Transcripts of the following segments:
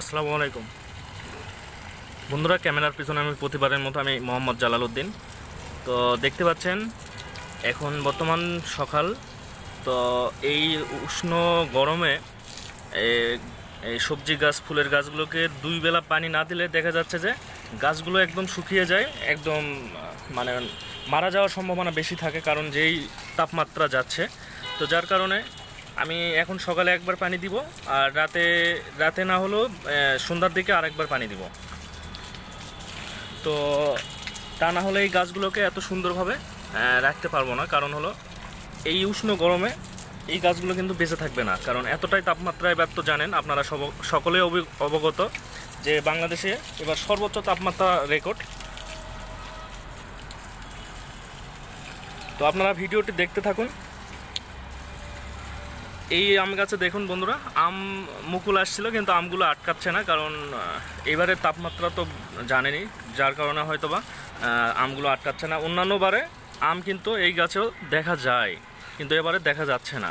আসসালামু আলাইকুম। বন্ধুরা, ক্যামেরার পিছনে আমি প্রতিবারের মতো আমি মোহাম্মদ জালাল উদ্দিন তো দেখতে পাচ্ছেন, এখন বর্তমান সকাল। তো এই উষ্ণ গরমে এই সবজি গাছ, ফুলের গাছগুলোকে দুই বেলা পানি না দিলে দেখা যাচ্ছে যে গাছগুলো একদম শুকিয়ে যায়, একদম মানে মারা যাওয়ার সম্ভাবনা বেশি থাকে কারণ যেই তাপমাত্রা যাচ্ছে। তো যার কারণে আমি এখন সকালে একবার পানি দিব আর রাতে রাতে না হলেও সন্ধ্যার দিকে আরেকবার পানি দিব। তো তা না হলে এই গাছগুলোকে এত সুন্দরভাবে রাখতে পারব না। কারণ হলো, এই উষ্ণ গরমে এই গাছগুলো কিন্তু বেঁচে থাকবে না। কারণ এতটাই তাপমাত্রা এবার তো জানেন আপনারা অবি- অবগত যে বাংলাদেশে এবার সর্বোচ্চ তাপমাত্রা রেকর্ড। তো আপনারা ভিডিওটি দেখতে থাকুন। এই আম গাছে দেখুন বন্ধুরা, আম মুকুল আসছিল কিন্তু আমগুলো আটকাচ্ছে না, কারণ এবারে তাপমাত্রা তো জানেনি, যার কারণে হয়তো বা আমগুলো আটকাচ্ছে না। অন্যান্য বারে আম কিন্তু এই গাছেও দেখা যায়, কিন্তু এবারে দেখা যাচ্ছে না।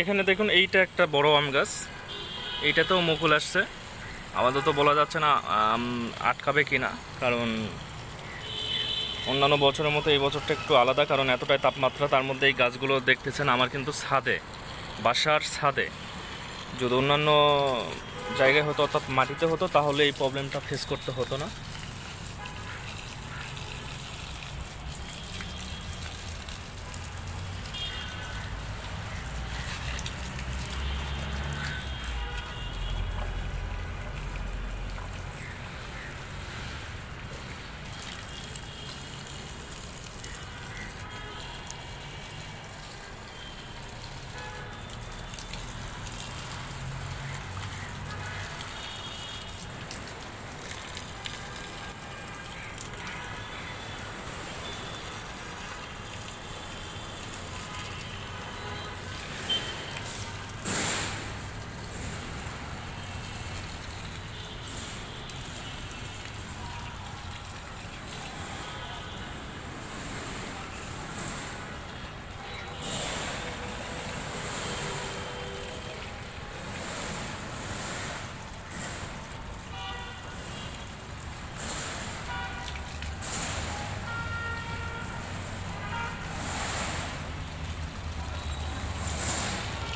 এখানে দেখুন, এইটা একটা বড় আম গাছ। এইটাতেও মুকুল আসছে। আমাদের তো বলা যাচ্ছে না, আম আটকাবে কি না কারণ অন্যান্য বছরের মতো এই বছরটা একটু আলাদা, কারণ এতটাই তাপমাত্রা তার মধ্যে এই গাছগুলো দেখতেছেন, আমার কিন্তু ছাদে, বাসার ছাদে। যদি অন্যান্য জায়গায় হতো অর্থাৎ মাটিতে হতো তাহলে এই প্রবলেমটা ফেস করতে হতো না।